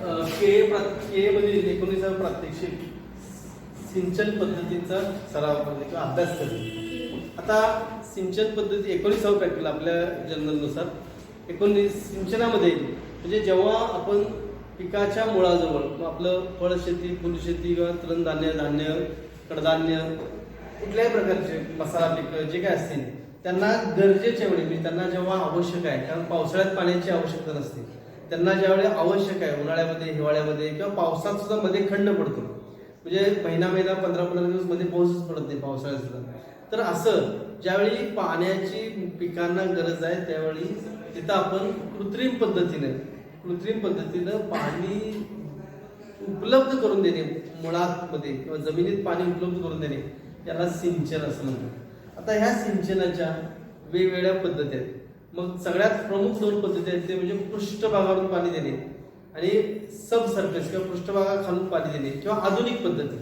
केळे केळेमधील म्हणजे एकोणीसावा प्रात्यक्षिक सिंचन पद्धतीचा सराव करणे किंवा अभ्यास करणे. आता सिंचन पद्धती एकोणीसावं प्रॅक्टिकल आपल्या जनरलनुसार एकोणीस सिंचनामध्ये म्हणजे जेव्हा आपण पिकाच्या मुळाजवळ मग आपलं फळशेती फुलशेती किंवा तृणधान्य धान्य कडधान्य कुठल्याही प्रकारचे मसाला पिकं जे काय असतील त्यांना गरजेच्या वेळी म्हणजे त्यांना जेव्हा आवश्यक आहे कारण पावसाळ्यात पाण्याची आवश्यकता नसते. त्यांना ज्यावेळी आवश्यक आहे उन्हाळ्यामध्ये हिवाळ्यामध्ये किंवा पावसात सुद्धा मध्ये खंड पडतो. म्हणजे महिना महिना पंधरा पंधरा दिवसमध्ये पाऊसच पडत नाही पावसाळ्यात सुद्धा. तर असं ज्यावेळी पाण्याची पिकांना गरज आहे त्यावेळी तिथं आपण कृत्रिम पद्धतीने कृत्रिम पद्धतीनं पाणी उपलब्ध करून देणे मुळातमध्ये किंवा जमिनीत पाणी उपलब्ध करून देणे याला सिंचन असं म्हणतात. आता ह्या सिंचनाच्या वेगवेगळ्या पद्धती आहेत. मग सगळ्यात प्रमुख दोन पद्धती आहेत ते म्हणजे पृष्ठभागावरून पाणी देणे आणि सब सरफेस किंवा पृष्ठभागाखालून पाणी देणे किंवा आधुनिक पद्धती.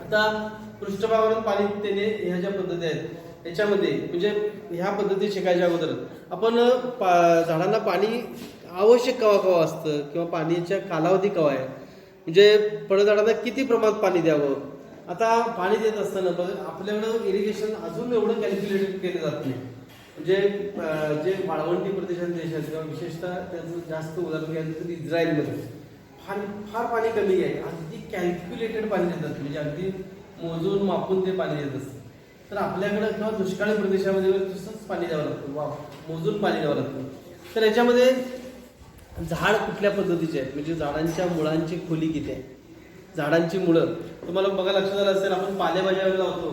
आता पृष्ठभागावरून पाणी देणे ह्या ज्या पद्धती आहेत याच्यामध्ये म्हणजे ह्या पद्धती शिकायच्या अगोदर आपण पा झाडांना पाणी आवश्यक कवा कवा असतं किंवा पाण्याच्या कालावधी कवा आहे? म्हणजे फळझाडांना किती प्रमाणात पाणी द्यावं? आता पाणी देत असताना बघ आपल्याकडं इरिगेशन अजून एवढं कॅल्क्युलेट केलं जात नाही. जे जे वाळवंटी प्रदेशात देश आहेत किंवा विशेषतः त्याचं जास्त उदाहरण घ्यायचं तर इस्रायलमध्ये. फार फार पाणी कमी आहे. अगदी कॅल्क्युलेटेड पाणी देतात. म्हणजे अगदी मोजून मापून ते पाणी देत असतं तर आपल्याकडं किंवा दुष्काळी प्रदेशामध्ये तसंच पाणी द्यावं लागतं. वा मोजून पाणी द्यावं लागतं. तर याच्यामध्ये झाड कुठल्या पद्धतीचे आहेत? म्हणजे झाडांच्या मुळांची खोली किती आहे? झाडांची मुळं. तुम्हाला बघा लक्षात आलं असेल आपण पालेभाज्या लावतो.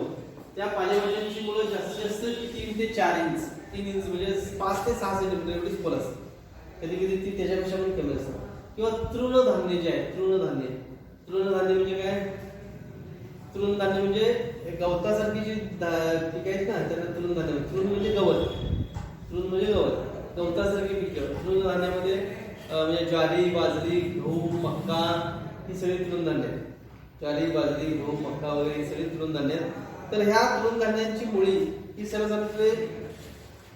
त्या पालेभाज्यांची मुळं जास्तीत जास्त तीन ते चार इंच तीन इंच म्हणजे पाच ते सहा सेंटीमीटर एवढीच खोल असते. कधी कधी ती त्याच्यापेक्षा पण कमी असतात किंवा तृणधान्य जे आहे तृणधान्य. तृणधान्य म्हणजे काय? तृणधान्य म्हणजे गवतासारखी जी पिकं आहेत ना त्यांना तृणधान्य तृण म्हणजे गवत. तृण म्हणजे गवत. गवतासारखी पिकं. तृणधान्यामध्ये म्हणजे ज्वारी बाजरी गहू मक्का ही सगळी तृणधान्य आहेत. ज्वारी बाजरी गहू मक्का वगैरे ही सगळी तृणधान्य आहेत. तर ह्या तृणधान्यांची मुळी ही सरासरी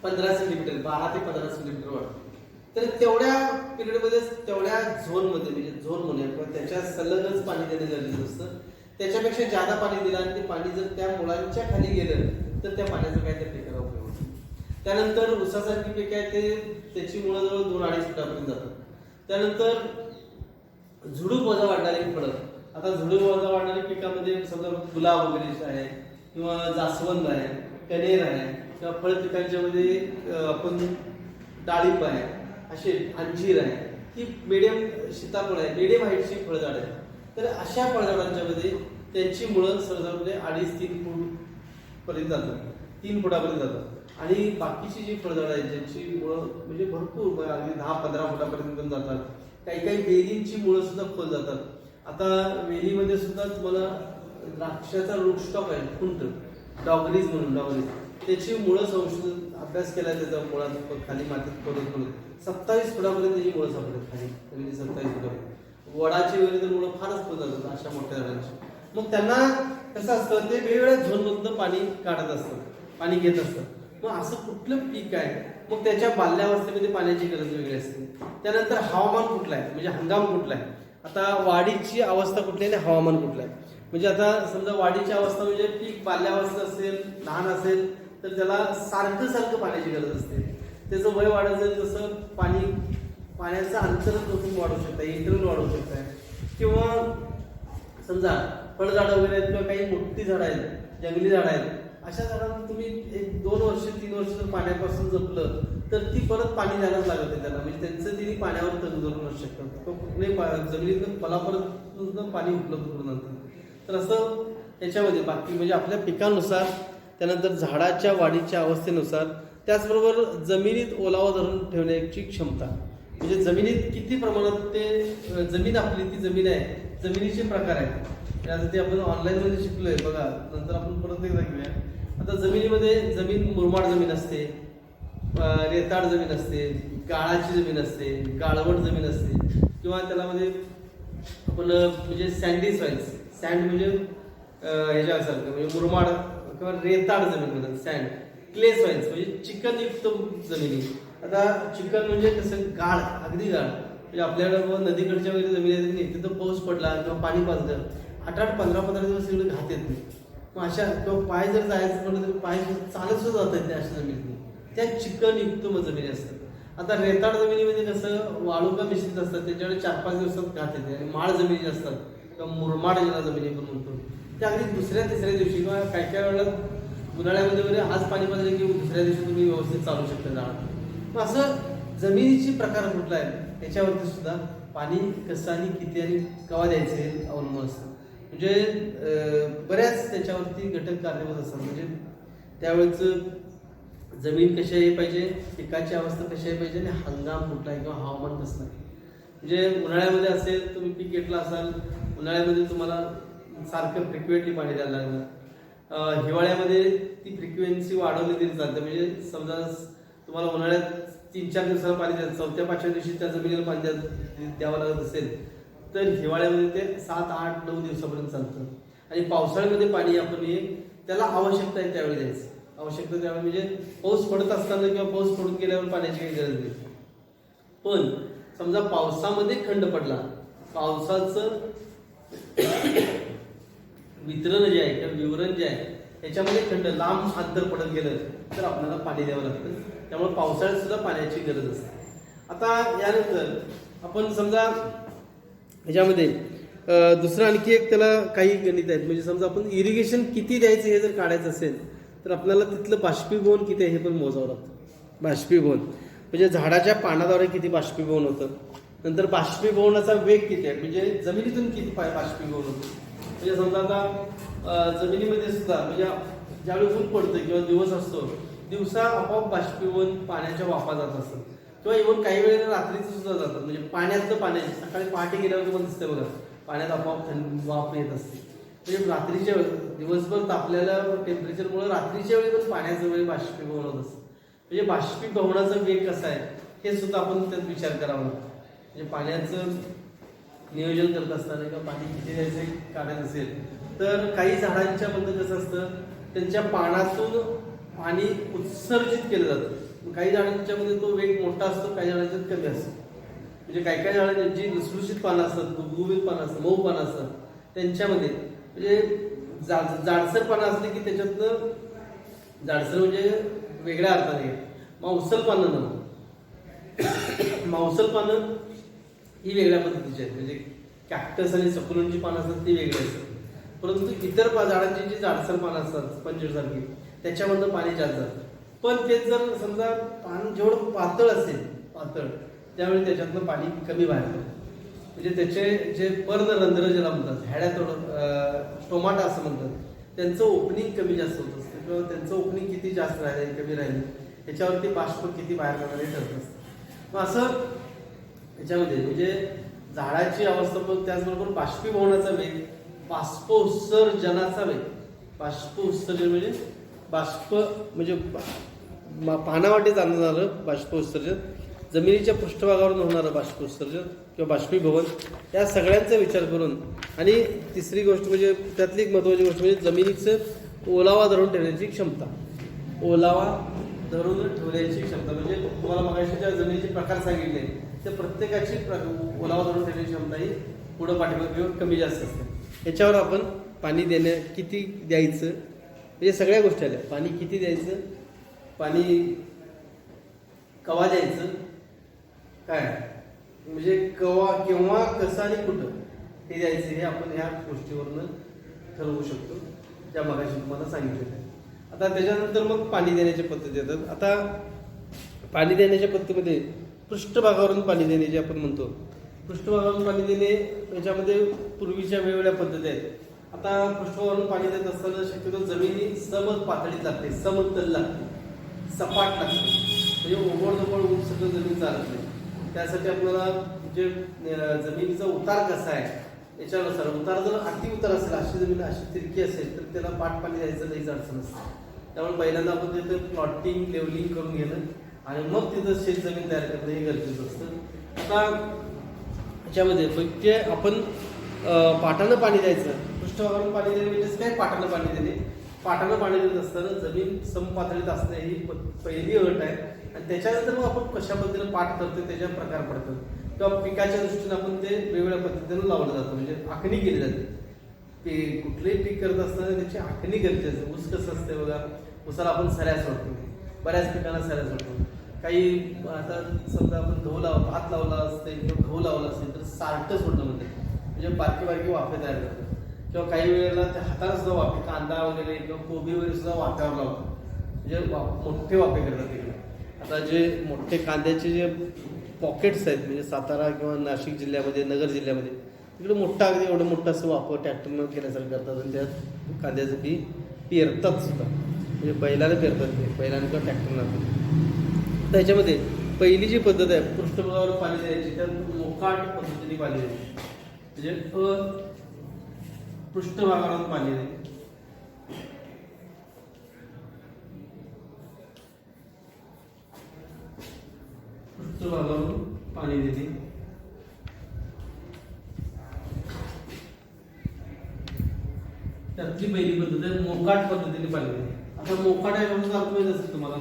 पंधरा सेंटीमीटर बारा ते पंधरा सेंटीमीटर वाढते तर तेवढ्या पिरियडमध्ये तेवढ्या झोनमध्ये म्हणजे झोन म्हणूया किंवा त्याच्या सलगच पाणी देणे गरजेचं असतं. त्याच्यापेक्षा जादा पाणी दिलं आणि ते पाणी जर त्या मुळांच्या खाली गेलं तर त्या पाण्याचा काय त्या पिकाला उपयोग होतो. त्यानंतर उसासारखी पीक आहे ते त्याची मुळं जवळ दोन अडीच फुटापर्यंत जातात. त्यानंतर झुडूप वजा वाढणारी फळं. आता झुडूप वजा वाढणारी पिकामध्ये समजा गुलाब वगैरे आहे किंवा जास्वंद आहे कनेर आहे किंवा फळ पिकांच्या मध्ये आपण डाळिंब आहे असे अंजीर आहे ही मिडियम सीताफळ आहे मिडियम हाईटची फळझाड आहे तर अशा फळझाडांच्या मध्ये त्यांची मुळं सहसा म्हणजे अडीच तीन फूट पर्यंत जातात. तीन फुटापर्यंत जातात. आणि बाकीची जी फळझाडं आहेत ज्यांची मुळं म्हणजे भरपूर अगदी दहा पंधरा फुटापर्यंत पण जातात. काही काही वेलींची मुळं सुद्धा खोल जातात. आता वेलीमध्ये सुद्धा तुम्हाला द्राक्षाचा रूट स्टॉक आहे खुंट. डॉगरीज म्हणून डॉगरीज. त्याची मुळं संशोधन अभ्यास केला त्याचा मुळात खाली मातीत खोदत खोदत सत्तावीस फुटापर्यंत त्याची मुळं सापडत खाली. कधी सत्तावीस फुटापर्यंत. वडाची वगैरे तर मुळं फारच खोल अशा मोठ्या झाडांची. मग त्यांना कसं असतं ते वेगवेगळ्या झोनमधनं पाणी काढत असतात पाणी घेत असतात. मग असं कुठलं पीक आहे? मग त्याच्या बाल्यावस्थेमध्ये पाण्याची गरज वेगळी असते. त्यानंतर हवामान कुठलं आहे? म्हणजे हंगाम कुठला आहे? आता वाढीची अवस्था कुठली आहे आणि हवामान कुठलं आहे? म्हणजे आता समजा वाढीची अवस्था म्हणजे पीक बाल्यावस्था असेल लहान असेल तर त्याला सारखं सारखं पाण्याची गरज असते. त्याचं वय वाढत जाईल तसं पाणी पाण्याचं अंतर तुम्ही वाढवू शकता इंटरव्हल वाढवू शकता. किंवा समजा फळझाडं वगैरे आहेत किंवा काही मोठी झाडं आहेत जंगली झाडं आहेत अशा झाडांना तुम्ही एक दोन वर्ष तीन वर्ष जर पाण्यापासून जपलं तर ती परत पाणी द्यायलाच लागत नाही त्याला म्हणजे त्यांचं तिने पाण्यावर तग असू शकतात किंवा कुठल्याही पा- जमिनीतून फलापर्यंत पाणी उपलब्ध करून आणतात. तर असं त्याच्यामध्ये बाकी म्हणजे आपल्या पिकानुसार त्यानंतर झाडाच्या वाढीच्या अवस्थेनुसार त्याचबरोबर जमिनीत ओलावा धरून ठेवण्याची क्षमता. म्हणजे जमिनीत किती प्रमाणात ते जमीन आपली ती जमीन आहे जमिनीचे प्रकार आहेत. म्हणजे त्यासाठी आपण ऑनलाईनमध्ये शिकलोय बघा नंतर आपण परत एकदा घेऊया. आता जमिनीमध्ये जमीन मुरमाड जमीन असते रेताड जमीन असते गाळाची जमीन असते गाळवट जमीन असते किंवा त्याला मध्ये आपण म्हणजे सँडी सॉइल्स सँड म्हणजे ह्याच्यासारखं म्हणजे मुरमाड किंवा रेताड जमीन म्हणतात सँड क्ले सॉइल्स म्हणजे चिकनयुक्त जमिनी. आता चिकन म्हणजे कसं गाळ अगदी गाळ. म्हणजे आपल्याकडं नदीकडच्या वगैरे जमिनी आहेत की नाही तिथं पाऊस पडला किंवा पाणी पाजलं आठ आठ पंधरा पंधरा दिवस तिकडे घात येत नाही. मग अशा किंवा पाय जर जायचं म्हटलं तर पाय चालत सुद्धा जात त्या अशा जमिनीत त्या चिकनयुक्त जमिनी असतात. आता रेताड जमिनीमध्ये कसं वाळुका मिश्रित असतात त्याच्याकडे चार पाच दिवसात घात येते. आणि माळ जमिनी असतात किंवा मुरमाड ज्याला जमिनी पण म्हणतो त्या अगदी दुसऱ्या तिसऱ्या दिवशी किंवा काय काय वेळेला उन्हाळ्यामध्ये वगैरे आज पाणी पाजलं की दुसऱ्या दिवशी तुम्ही व्यवस्थित चालू शकता जाणार मग असं जमिनीची प्रकार कुठला आहे? याच्यावरती सुद्धा पाणी कसं आणि किती आणि केव्हा द्यायचं हे अवलंबून असतं. म्हणजे बऱ्याच त्याच्यावरती घटक कारणीभूत असतात. म्हणजे त्यावेळेच जमीन कशी आहे पाहिजे पिकाची अवस्था कशी आहे पाहिजे आणि हंगाम कुठला आहे किंवा हवामान कसं आहे. म्हणजे उन्हाळ्यामध्ये असेल तुम्ही पीक घेतलं असाल उन्हाळ्यामध्ये तुम्हाला सारखं फ्रिक्वेंटली पाणी द्यायला लागणार हिवाळ्यामध्ये ती फ्रिक्वेन्सी वाढवली तरी चालते. म्हणजे समजा तुम्हाला उन्हाळ्यात तीन चार दिवसाला पाणी द्या चौथ्या पाचव्या दिवशी त्या जमिनीला पाणी द्या द्यावं लागत असेल तर हिवाळ्यामध्ये ते सात आठ नऊ दिवसापर्यंत चालतं. आणि पावसाळ्यामध्ये पाणी आपण हे त्याला आवश्यकता आहे त्यावेळी द्यायचं. आवश्यकता त्यावेळी म्हणजे पाऊस पडत असताना किंवा पाऊस पडून गेल्यावर पाण्याची काही गरज नाही. पण समजा पावसामध्ये खंड पडला पावसाचं वितरण जे आहे किंवा विवरण जे आहे त्याच्यामध्ये खंड लांब अंतर पडत गेलं तर आपल्याला पाणी द्यावं लागतं. त्यामुळे पावसाळ्यात सुद्धा पाण्याची गरज असते. आता यानंतर आपण समजा ह्याच्यामध्ये दुसरं आणखी एक त्याला काही गणित आहेत. म्हणजे समजा आपण इरिगेशन किती द्यायचं हे जर काढायचं असेल तर आपल्याला तिथलं बाष्पीभवन किती आहे हे पण मोजावं लागतं. बाष्पीभवन. म्हणजे झाडाच्या पानाद्वारे किती बाष्पीभवन होतं? नंतर बाष्पीभवनाचा वेग किती आहे? म्हणजे जमिनीतून किती बाष्पीभवन होतं? म्हणजे समजा आता जमिनीमध्ये सुद्धा म्हणजे ज्यावेळी ऊन पडतं किंवा दिवस असतो दिवसा आपोआप बाष्पीभवन पाण्याच्या वाफा जात असतात. किंवा इव्हन काही वेळेला रात्रीचं सुद्धा जातात. म्हणजे पाण्यातलं पाण्याची सकाळी पहाटे गेल्यावर तुम्हाला दिसतं बघा पाण्यात आपोआप थंड वाफ येत असते. म्हणजे रात्रीच्या वेळेस दिवसभर तापलेल्या टेम्परेचरमुळे रात्रीच्या वेळी पण पाण्याचं वेळी बाष्पीभवन होत असतं. म्हणजे बाष्पीभवनाचा वेग कसा आहे हे सुद्धा आपण त्यात विचार करावा लागतो. म्हणजे पाण्याचं नियोजन करत असताना किंवा पाणी किती द्यायचं काढत असेल. तर काही झाडांच्या बद्दल कसं असतं त्यांच्या पानातून पाणी उत्सर्जित केलं जातं. काही झाडांच्यामध्ये तो वेग मोठा असतो काही झाडांच्यात कमी असतो. म्हणजे काही काही झाडांची जी लुसलुशीत पानं असतात गुबगुबीत पानं असतात मऊ पानं असतात त्यांच्यामध्ये म्हणजे जा जाडसर पानं असली की त्याच्यातनं जाडसर म्हणजे वेगळ्या अर्थाने. मांसल पानं ना मांसल पानं ही वेगळ्या पद्धतीची आहेत. म्हणजे कॅक्टस आणि सकुलनची पानं असतात ती वेगळी असतात. परंतु इतर झाडांची जी जाडसर पानं असतात स्पंजसारखी त्याच्यामधनं पाणी जास्त जातं. पण तेच जर समजा पान जेवढं पातळ असेल पातळ त्यावेळी त्याच्यातनं पाणी कमी बाहेर जातं म्हणजे त्याचे जे पर्णरंध्र ज्याला म्हणतात हॅड्या थोडं टोमाटा असं म्हणतात त्यांचं ओपनिंग कमी जास्त होत असतं. किंवा त्यांचं ओपनिंग किती जास्त राहिले कमी राहिले याच्यावरती बाष्प किती बाहेर जाणारे ठरत असतं. मग असं याच्यामध्ये म्हणजे झाडाची अवस्था पण त्याचबरोबर बाष्पीभवनाचा वेग बाष्पोत्सर्जनाचा वेग. बाष्पोत्सर्जन म्हणजे बाष्प म्हणजे पानावाटे जाणं झालं बाष्पोत्सर्जन जमिनीच्या पृष्ठभागावरून होणारं बाष्पोत्सर्जन किंवा बाष्पीभवन या सगळ्यांचा विचार करून. आणि तिसरी गोष्ट म्हणजे त्यातली एक महत्त्वाची गोष्ट म्हणजे जमिनीचं ओलावा धरून ठेवण्याची क्षमता. ओलावा धरून ठेवण्याची क्षमता. म्हणजे तुम्हाला मगाशी त्या जमिनीचे प्रकार सांगितले त्या प्रत्येकाची ओलावा धरून ठेवण्याची क्षमता ही पुढं पाठीमागे किंवा कमी जास्त असते. याच्यावर आपण पाणी देण्या किती द्यायचं? म्हणजे सगळ्या गोष्टी आल्या. पाणी किती द्यायचं? पाणी कवा द्यायचं? काय? म्हणजे कवा केव्हा कसं आणि कुठं हे द्यायचं हे आपण ह्या गोष्टीवरनं ठरवू शकतो. ज्या मगाशी तुम्हाला सांगितलेलं आहे. आता त्याच्यानंतर मग पाणी देण्याच्या पद्धती येतात. आता पाणी देण्याच्या पद्धतीमध्ये पृष्ठभागावरून पाणी देणे जे आपण म्हणतो. पृष्ठभागावरून पाणी देणे याच्यामध्ये पूर्वीच्या वेगवेगळ्या पद्धती आहेत. आता पृष्ठभागावरून पाणी देत असताना शक्यतो जमिनी समज पातळी लागते समतल लागते सपाट लागते. म्हणजे ओबड दोबड सगळं जमीन चालत नाही. त्यासाठी आपल्याला जे जमिनीचा उतार कसा आहे याच्यानुसार उतार जर अति उतार असेल अशी जमीन अशी तिरकी असेल तर त्याला पाट पाणी द्यायचं लईच अडचण असते त्यामुळे पहिल्यांदा आपण तिथं प्लॉटिंग लेवलिंग करून घेणं आणि मग तिथं शेत जमीन तयार करणं हे गरजेचं असतं. आता याच्यामध्ये म्हणजे आपण पाटानं पाणी द्यायचं. पृष्ठभागावरून पाणी देणे म्हणजेच काय पाटानं पाणी देणे पाटानं पाणी देत असताना जमीन समपातळीत असणे ही प- पहिली अट आहे. आणि त्याच्यानंतर मग आपण कशा पद्धतीनं पाठ करतो त्याच्या प्रकार पडतात. किंवा पिकाच्या दृष्टीने आपण ते वेगवेगळ्या पद्धतीनं लावलं जातं. म्हणजे आखणी केली जाते. ते कुठलंही पीक करत असताना त्याची आखणी गरजेचं ऊस कसं असते बघा. उसाला आपण सऱ्या सोडतो. बऱ्याच पिकांना सऱ्या सोडतो काही आता समजा आपण गहू लाव भात लावला असेल किंवा गहू लावला असेल तर सारखं सोडलं म्हणते म्हणजे बारकी बारकी वाफे तयार करतात. किंवा काही वेळेला ते हाताला सुद्धा वाफे कांदा वगैरे किंवा कोबी वगैरे सुद्धा वाफ्यावर लावतो म्हणजे वा- मोठे वाफे करतात तिकडे. आता जे मोठे कांद्याचे जे पॉकेट्स आहेत म्हणजे सातारा किंवा नाशिक जिल्ह्यामध्ये नगर जिल्ह्यामध्ये तिकडे मोठा अगदी एवढं मोठं असं वापर ट्रॅक्टरनं केल्यासारखं करतात आणि त्यात कांद्याचं बी पेरतात सुद्धा. म्हणजे बैलाला फिरतात ते बैलाने किंवा ट्रॅक्टरला त्याच्यामध्ये पहिली जी पद्धत आहे पृष्ठभागावर पाणी द्यायची त्यात मोकाट पद्धतीने पाणी द्यायची. म्हणजे अ पृष्ठभागावर पाणी द्यायचे. पृष्ठभागावरून पाणी देते त्यातली पहिली पद्धत आहे मोकाट पद्धतीने पाणी देते आता मोकाट आहे म्हणजे अर्थ माहीत असेल तुम्हाला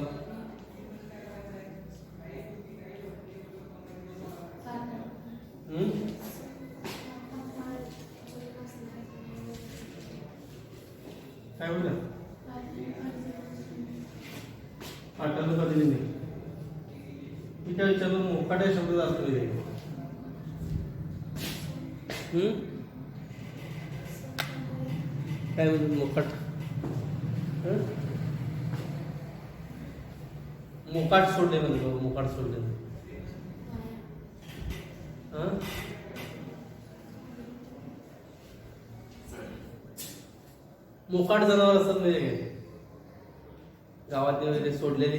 हम्म? काय बोलला पाटाला पद्धतीने नाही मी काय विचारलं मोकाट या शब्दाचा अर्थ माहिती आहे का? हम्म? काय म्हणतात मोकाट हं? मोकाट सोडले म्हणतो मोकाट सोडले मोकाट जनावर असतात नाही गावातले वगैरे सोडलेले.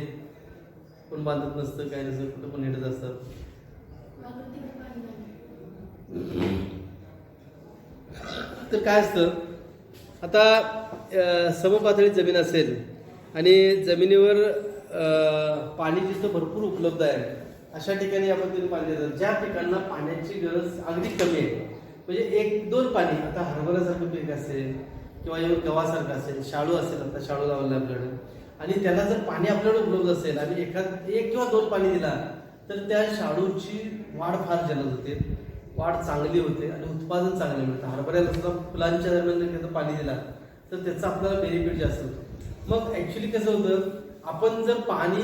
कोण बांधत नसतं काय नसतं कुठं पण हिंडत असतात. तर काय असतं? आता समपातळी जमीन असेल आणि जमिनीवर पाणी जिथं भरपूर उपलब्ध आहे. अशा ठिकाणी आपण तिथे पाणी देतात ज्या पिकांना पाण्याची गरज अगदी कमी आहे. म्हणजे एक दोन पाणी आता हरभऱ्यासारखं पीक असेल किंवा येऊन गव्हासारखं असेल शाळू असेल आता शाळू लावलं आपल्याकडे आणि त्याला जर पाणी आपल्याकडे उपलब्ध असेल आणि एखाद एक किंवा दोन पाणी दिला तर त्या शाळूची वाढ फार जलद होते. वाढ चांगली होते आणि उत्पादन चांगलं मिळतं. हरभऱ्याला सुद्धा फुलांच्या दरम्यान जर त्याचं पाणी दिला तर त्याचा आपल्याला बेनिफिट जास्त होतो. मग ऍक्च्युली कसं होतं आपण जर पाणी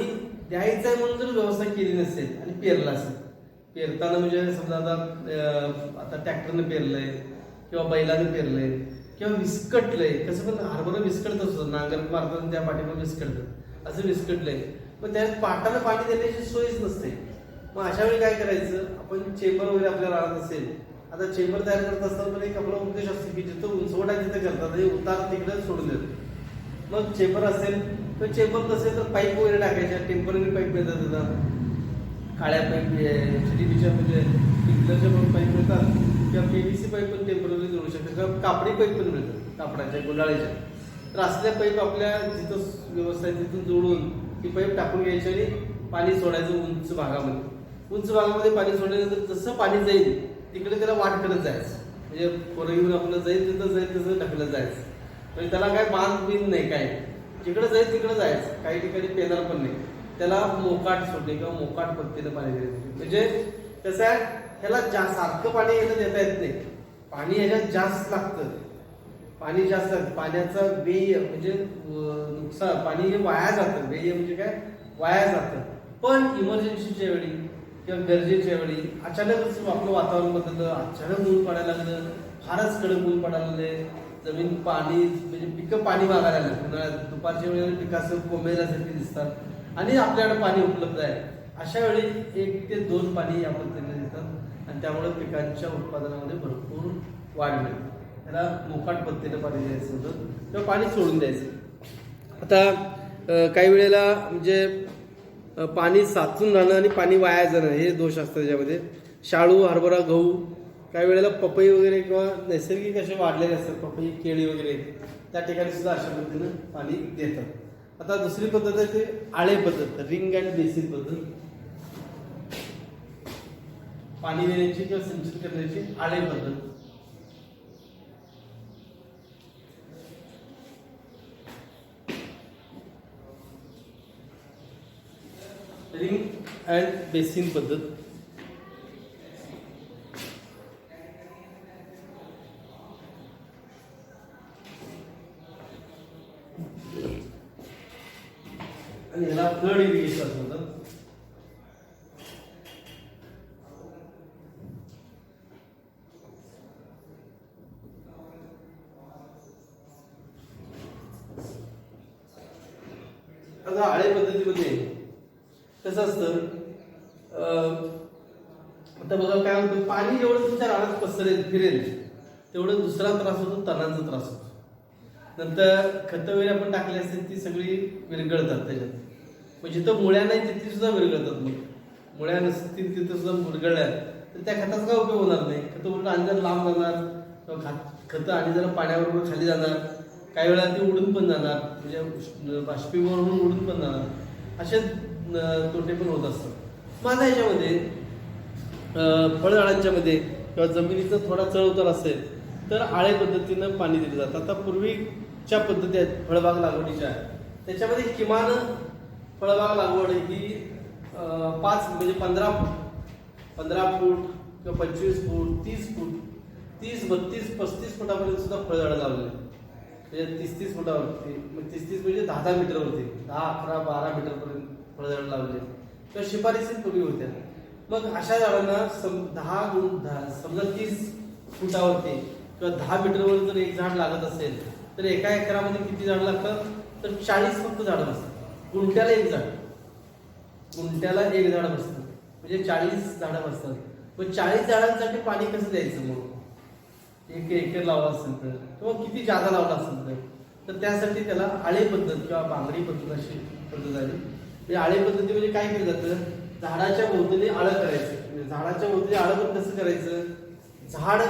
द्यायचं आहे म्हणून जर व्यवस्था केली नसेल आणि पेरला असेल पेरताना म्हणजे समजा आता आता ट्रॅक्टरनं पेरलंय किंवा बैलानं पेरलंय किंवा विस्कटलंय कसं पण हरभरा विस्कटत असतो नांगर मारताना त्या पाठीमध्ये विस्कटतं असं विस्कटलंय. पण त्यात पाटाला पाणी देण्याची सोयच नसते. मग अशा वेळी काय करायचं? आपण चेंबर वगैरे आपल्या राहत असेल आता चेंबर तयार करत असताना पण एक आपला उद्देश असतो की जिथं उंचवटा आहे तिथं करतात आणि उतार तिकडे सोडून देतो मग चेंबर असेल तर चेंबर नसेल तर पाईप वगैरे टाकायच्या टेंपररी पाईप मिळतात आता काळ्या पाईप एचडीबीच्या म्हणजे पिंकलरच्या पण पाईप मिळतात किंवा पी बी सी पाईप पण टेंपररी जोडू शकतात किंवा कापडी पाईप पण मिळतात कापडाच्या गुंडाळीच्या. तर असल्या पाईप आपल्या जिथं व्यवस्था आहे तिथून जोडून ती पाईप टाकून घ्यायची आणि पाणी सोडायचं उंच भागामध्ये. उंच भागामध्ये पाणी सोडल्यानंतर जसं पाणी जाईल तिकडे त्याला वाट करत जायचं. म्हणजे पोरं घेऊन आपलं जाईल तिथं जाईल तसं ढकलत जायचं. म्हणजे त्याला काय बांध बिंद नाही काय जिकडे जाईल तिकडे जायचं. काही ठिकाणी पेनार पण नाही. त्याला मोकाट सोडणे किंवा मोकाट पद्धतीने पाणी देणे म्हणजे कसं आहे ह्याला जा सारखं पाणी याला देता येत नाही. पाणी ह्याला जास्त लागतं. पाणी जास्त लागतं. पाण्याचा व्यय म्हणजे नुकसान पाणी हे वाया जातं. व्यय म्हणजे काय? वाया जातं. पण इमर्जन्सीच्या वेळी किंवा गरजेच्या वेळी अचानकच आपलं वातावरण बदललं अचानक ऊन पडायला लागलं फारच कडक ऊन पडायला लागले जमीन पाणी म्हणजे पिकं पाणी मागायला लागतात उन्हाळ्यात दुपारच्या वेळेला पिकाचं कोंबेल्यासारखी दिसतात. आणि आपल्याकडे पाणी उपलब्ध आहे. अशा वेळी एक ते दोन पाणी या पद्धतीने देतात. आणि त्यामुळे पिकांच्या उत्पादनामध्ये भरपूर वाढ मिळते. त्याला मोकाट पद्धतीने पाणी द्यायचं होतं. किंवा पाणी सोडून द्यायचं. आता काही वेळेला म्हणजे पाणी साचून राहणं आणि पाणी वाया जाणं हे दोष असतात त्याच्यामध्ये शाळू हरभरा गहू काही वेळेला पपई वगैरे किंवा नैसर्गिक असे वाढलेले असतात पपई केळी वगैरे त्या ठिकाणी सुद्धा अशा पद्धतीनं पाणी देतात. आता दुसरी पद्धत आहे ते आळे पद्धत रिंग अँड बेसिन पद्धत. पाणी देण्याची किंवा सिंचन करण्याची आळे पद्धत. रिंग अँड बेसिन पद्धत. आणि याला फ्लड इरिगेशन असं म्हणतात. आता आळे पद्धतीमध्ये कसं असतं? आता बघा काय म्हणतो? पाणी जेवढं तुमच्या रानात पसरेल फिरेल तेवढं दुसरा त्रास होतो तणांचा त्रास होतो. नंतर खतं वगैरे आपण टाकली असतील ती सगळी विरगळतात त्याच्यात. मग जिथं मुळ्या नाही तिथे सुद्धा विरघळतात मग मुळ्या नसतील तिथं सुद्धा विरघळल्या तर त्या खताचा काय उपयोग होणार नाही? खतं उलट आणि जर लांब जाणार किंवा खात खतं आणि जरा पाण्याबरोबर खाली जाणार. काही वेळा ती उडून पण जाणार. म्हणजे उष्ण- बाष्पीभवन उडून पण जाणार. असे तोटे पण होत असतात. माझ्या याच्यामध्ये फळझाडांच्यामध्ये फळझाडांच्या मध्ये किंवा जमिनीचा थोडा चढ उतार असेल तर आळे पद्धतीनं पाणी दिलं जातं. आता पूर्वीच्या पद्धती आहेत फळबाग लागवडीच्या. त्याच्यामध्ये किमान फळबाग लागवड ही पाच म्हणजे पंधरा फूट. पंधरा फूट किंवा पंचवीस फूट तीस फूट तीस बत्तीस पस्तीस फुटापर्यंत सुद्धा फळझाडं लावलेली म्हणजे तीस तीस फुटावरती मग तीस तीस म्हणजे दहा दहा मीटरवरती दहा अकरा बारा मीटरपर्यंत फळझाडं लावले किंवा शिफारसी पूर्वी होत्या. मग अशा झाडांना सम दहा गुण दहा समजा तीस फुटावरती किंवा दहा मीटरवर जर एक झाड लागत असेल तर एका एकरामध्ये किती झाडं लागतात? तर चाळीस फक्त झाडं असतात गुंट्याला एक झाड. गुंट्याला एक झाड बसतं. म्हणजे चाळीस झाडं बसतात. मग चाळीस झाडांसाठी पाणी कसं द्यायचं मग? एक एकर लावला असेल तर. किंवा किती जागा लावला असेल तर. तर त्यासाठी त्याला आळे पद्धत किंवा बांगडी पद्धत अशी पद्धत आली. म्हणजे आळे पद्धती म्हणजे काय केलं जातं? झाडाच्या भोवतीने आळं करायचं. म्हणजे झाडाच्या भोवतीने आळं पण कसं करायचं? झाड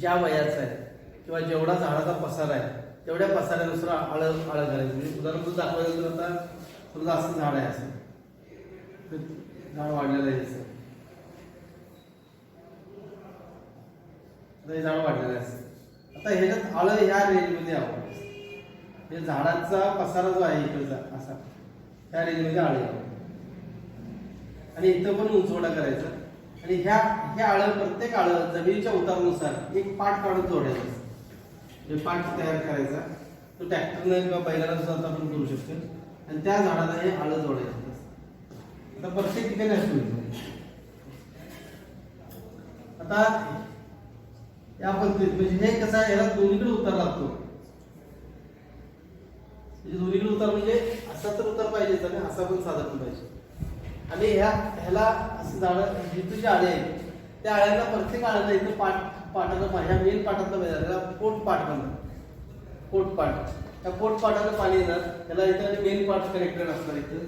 ज्या वयाचं आहे किंवा जेवढा झाडाचा पसारा आहे तेवढ्या पसाऱ्यानुसार आळ आळ घालायचं म्हणजे उदाहरण म्हणून दाखवायचं तर आता समजा असं झाड आहे असं. झाड वाढलेलं आहे असं. हे झाड वाढलेलं आहे असं. आता ह्याच्यात आळ ह्या रेंजमध्ये यावं हे झाडाचा पसारा जो आहे इकडचा असा. ह्या रेंजमध्ये आळ यावं आणि इथं पण उंचवडा करायचा. आणि ह्या ह्या आळ प्रत्येक आळ जमिनीच्या उतारानुसार एक पाठ काढून जोडायचं जे पाठ तयार करायचा तो ट्रॅक्टरने किंवा बैलाला सुद्धा आपण करू शकतो आणि त्या झाडाला हे आळं जोडायचं. आता प्रत्येक ठिकाणी असतो आता या पद्धतीत म्हणजे हे कसं आहे याला दोन्हीकडे उतार लागतो. म्हणजे दोन्हीकडे उतार म्हणजे असा तर उतार पाहिजे आणि असा पण साधारण पाहिजे. आणि ह्या ह्याला असं झाड जिथे जे आळे आहेत त्या आळ्यांना प्रत्येक आळ्याला इथं पाठ पाटाचं ह्या मेन पाठातलं पाहिजे त्याला पोट पाठ म्हणतात पोट त्या पोट पाणी येणार त्याला इथं मेन पाठ कनेक्टेड असणार इथं.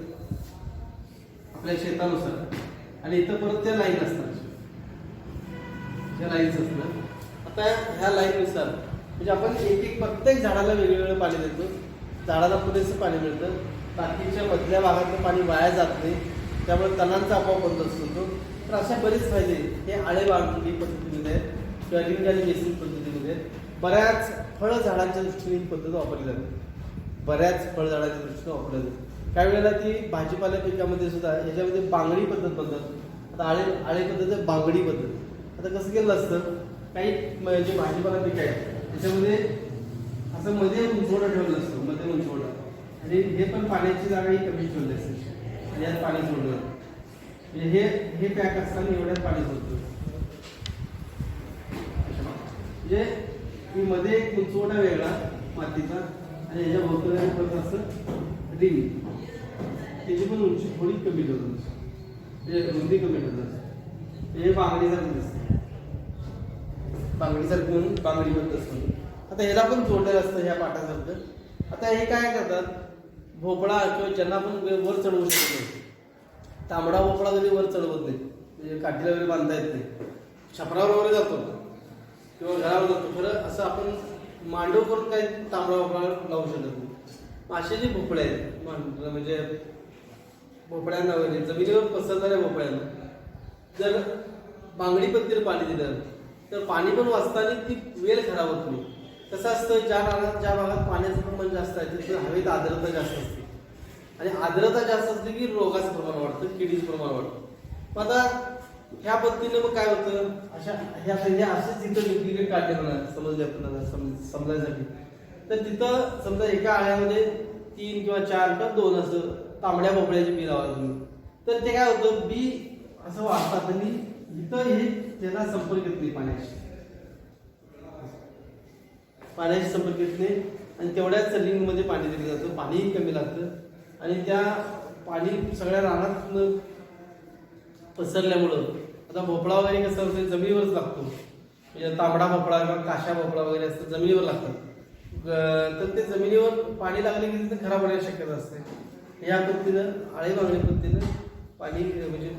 आपल्या शेतानुसार. आणि इथं परत त्या लाईन असणार. त्या लाईन्स असणार. आता ह्या लाईननुसार म्हणजे आपण एक एक प्रत्येक झाडाला वेगवेगळं पाणी देतो झाडाला पुरेसं पाणी मिळतं. बाकीच्या मधल्या भागातलं पाणी वाया जात नाही. त्यामुळे तणांचा आपोआप बंद असतो तो. तर अशा बरेच फायदे हे आळे बांधणी पद्धतीमध्ये आहेत किंवा रिंग आणि बेसिंग पद्धतीमध्ये बऱ्याच फळ झाडांच्या दृष्टीने ही पद्धत वापरली जाते. बऱ्याच फळ झाडांच्या दृष्टीने वापरली जाते. काही वेळेला ती भाजीपाल्या पिकामध्ये सुद्धा याच्यामध्ये बांगडी पद्धत बनतात. आता आळे आळे पद्धत बांगडी पद्धत. आता कसं केलं असतं? काही म- जे भाजीपाला पीक आहे त्याच्यामध्ये असं मध्ये उंचवडं ठेवलं असतं मध्ये उंचवडं. आणि हे पण पाण्याची जागा ही कमी ठेवली असते. आणि यात पाणी सोडलं म्हणजे हे हे पॅक असताना एवढ्यात पाणी सोडतं. म्हणजे की मध्ये एक उंचवटा वेगळा मातीचा आणि ह्याच्या भोवताली परत असं रिंग त्याची पण उंची थोडी कमी ठेवतात म्हणजे रुंदी कमी ठेवतात हे बांगडीसारखं दिसतं. बांगडीसारखं म्हणून बांगडी बनत असतो. आता ह्याला पण जोडलेलं असतं ह्या पाटासारखं. आता हे काय करतात? भोपळा किंवा ज्यांना पण वर चढवू शकत नाही. तांबडा भोपळा कधी वर चढवत नाही. म्हणजे काठीला वगैरे बांधता येत नाही. छपरावर वगैरे जातो. किंवा घरावर जातो. खरं असं आपण मांडव करून काही तांबडा भोपळा लावू शकत नाही. मग असे जे भोपळे आहेत म्हणजे भोपळ्यांना वगैरे जमिनीवर पसरणाऱ्या भोपळ्यांना. जर बांगडी पद्धतीने पाणी दिलं तर पाणी पण वाचताना ती वेल खराब होत नाही. कसं असतं ज्या भागात ज्या भागात पाण्याचं प्रमाण जास्त आहे तिथं हवेत आर्द्रता जास्त असते. आणि आर्द्रता जास्त असली की रोगाचं प्रमाण वाढतं किडीचं प्रमाण वाढतं. मग आता ह्या पद्धतीने मग काय होतं? अशा ह्या हे असेच तिथं वेगवेगळे काढले म्हणा समजले आपल्याला समजायसाठी. तर तिथं समजा एका आळ्यामध्ये तीन किंवा चार किंवा दोन असं तांबड्या भोपळ्याचे बी लावा तुम्ही. तर ते काय होतं? बी असं वाचतात आणि इथं हे त्याला संपर्क येत नाही पाण्याशी. पाण्याशी संपर्क येत नाही आणि तेवढ्याच लिंगमध्ये पाणी दिलं जातं. पाणीही कमी लागतं आणि त्या पाणी सगळ्या रानात पसरल्यामुळं आता भोपळा वगैरे कसं होतं जमिनीवरच लागतो. म्हणजे तांबडा भोपळा किंवा काशा भोपळा वगैरे असतं जमिनीवर लागतात. तर ते जमिनीवर पाणी लागले की तिथे खराब होण्याची शक्यता असते. या पद्धतीनं आळी मागणी पद्धतीनं पाणी म्हणजे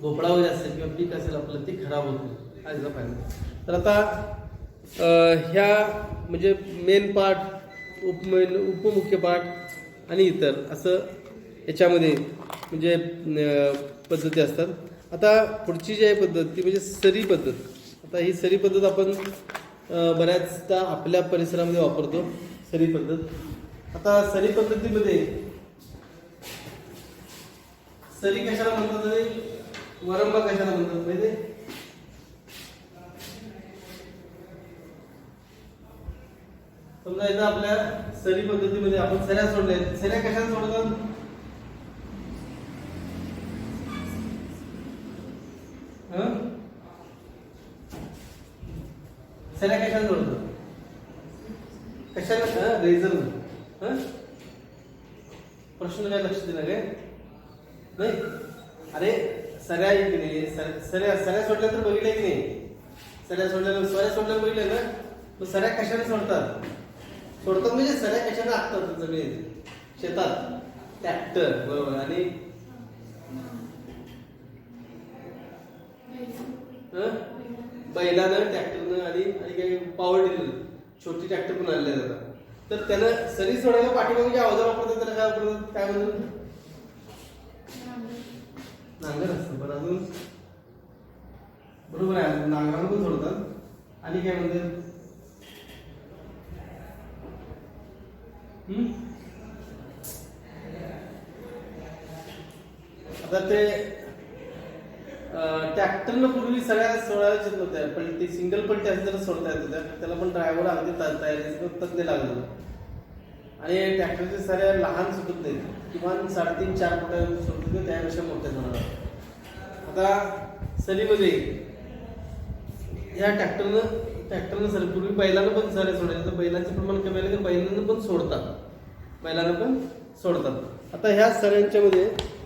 भोपळा वगैरे असेल किंवा पीक असेल आपलं ते खराब होतं. हा पाणी तर आता ह्या म्हणजे मेन पार्ट उपमेन उपमुख्य पार्ट आणि इतर असं याच्यामध्ये म्हणजे पद्धती असतात. आता पुढची जी आहे पद्धत ती म्हणजे सरी पद्धत. आता ही सरी पद्धत आपण बऱ्याचदा आपल्या परिसरामध्ये वापरतो सरी पद्धत. आता सरी पद्धतीमध्ये सरी कशाला म्हणतात वरंबा कशाला म्हणतात माहिती समजा इथं आपल्या सरी पद्धतीमध्ये आपण सऱ्या सोडल्या सऱ्या कशाला सोडतात? सऱ्या कशाला जोडतो? कशाला? रेझर प्रश्न काय लक्ष दिला काय नाही? अरे सऱ्या आहे की नाही? सऱ्या सऱ्या सोडल्या तर बघितल्या की नाही? सऱ्या सोडल्या सऱ्या सोडल्या बघितल्या ना? मग सऱ्या कशाने सोडतात? सोडतात म्हणजे सऱ्या कशाने आखतात? जमिनीत शेतात. ट्रॅक्टर. बरोबर. आणि बैलानं ट्रॅक्टरनं आणि आणि काही पॉवर टिलर छोटी ट्रॅक्टर पण आणले जातात तर त्यानं सरी सोडायला पाठीमागे जे म्हणजे अवजार वापरतात त्याला काय वापरतात? काय म्हणतात? नांगर असतं बरं अजून बरोबर आहे नांगरानं पण सोडतात. आणि काय म्हणतात? आता ते ट्रॅक्टरनं पूर्वी सगळ्या सोडायला येत नव्हत्या. पण ते सिंगल पण असं जर सोडता येत होत्या. त्याला पण ड्रायव्हर अगदी त- तज्ञ लागलं आणि ट्रॅक्टरचे सगळ्या लहान सुटत नाहीत. किमान साडेतीन चार फुटा सुटत होते. त्यापेक्षा मोठ्या होणार आता सरीमध्ये या ट्रॅक्टरनं ट्रॅक्टरनं सर पूर्वी बैलानं पण सऱ्या सोडायचं. तर बैलांचं प्रमाण कमी आलं तर बैलांना पण सोडतात. बैलांना पण सोडतात. आता ह्या सऱ्यांच्या मध्ये